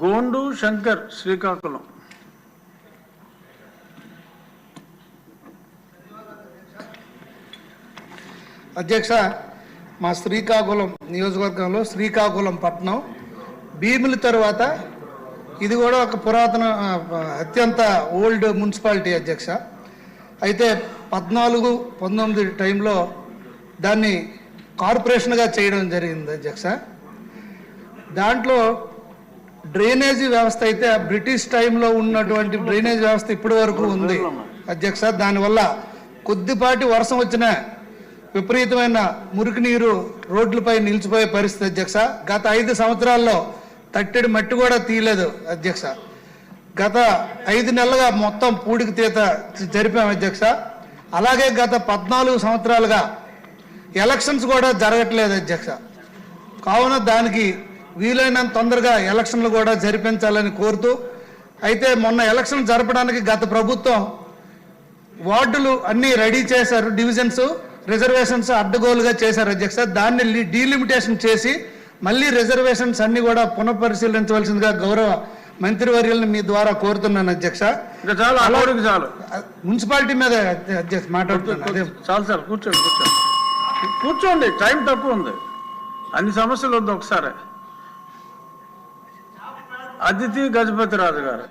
గోండు శంకర్ శ్రీకాకుళం. అధ్యక్ష మా శ్రీకాకుళం నియోజకవర్గంలో శ్రీకాకుళం పట్టణం భీముల తర్వాత ఇది కూడా ఒక పురాతన అత్యంత ఓల్డ్ మున్సిపాలిటీ అధ్యక్ష. అయితే పద్నాలుగు పంతొమ్మిది టైంలో దాన్ని కార్పొరేషన్గా చేయడం జరిగింది అధ్యక్ష. దాంట్లో డ్రైనేజీ వ్యవస్థ అయితే బ్రిటిష్ టైంలో ఉన్నటువంటి డ్రైనేజ్ వ్యవస్థ ఇప్పటి వరకు ఉంది. అధ్యక్ష దానివల్ల కొద్దిపాటి వర్షం వచ్చిన విపరీతమైన మురికి నీరు రోడ్లపై నిలిచిపోయే పరిస్థితి అధ్యక్ష. గత ఐదు సంవత్సరాల్లో తట్టెడి మట్టి కూడా తీయలేదు అధ్యక్ష. గత ఐదు నెలలుగా మొత్తం పూడికి తీత జరిపాం అధ్యక్ష. అలాగే గత పద్నాలుగు సంవత్సరాలుగా ఎలక్షన్స్ కూడా జరగట్లేదు అధ్యక్ష. కావున దానికి వీలైనంత తొందరగా ఎలక్షన్లు కూడా జరిపించాలని కోరుతూ అయితే మొన్న ఎలక్షన్ జరపడానికి గత ప్రభుత్వం వార్డులు అన్నీ రెడీ చేశారు డివిజన్స్ రిజర్వేషన్స్ అడ్డగోలుగా చేశారు అధ్యక్ష. దాన్ని డీలిమిటేషన్ చేసి మళ్ళీ రిజర్వేషన్స్ అన్ని కూడా పునఃపరిశీలించవలసిందిగా గౌరవ మంత్రివర్యులను మీ ద్వారా కోరుతున్నాను అధ్యక్ష. ఇంకా చాలు మున్సిపాలిటీ మీద అధ్యక్ష మాట్లాడుతున్నాను అదే. చాలు సార్ కూర్చోండి కూర్చోండి. కూర్చోండి టైం తక్కువ ఉంది. అన్ని సమస్యలు వద్దు ఒకసారి. అతిథి గజపతి రాజు గారు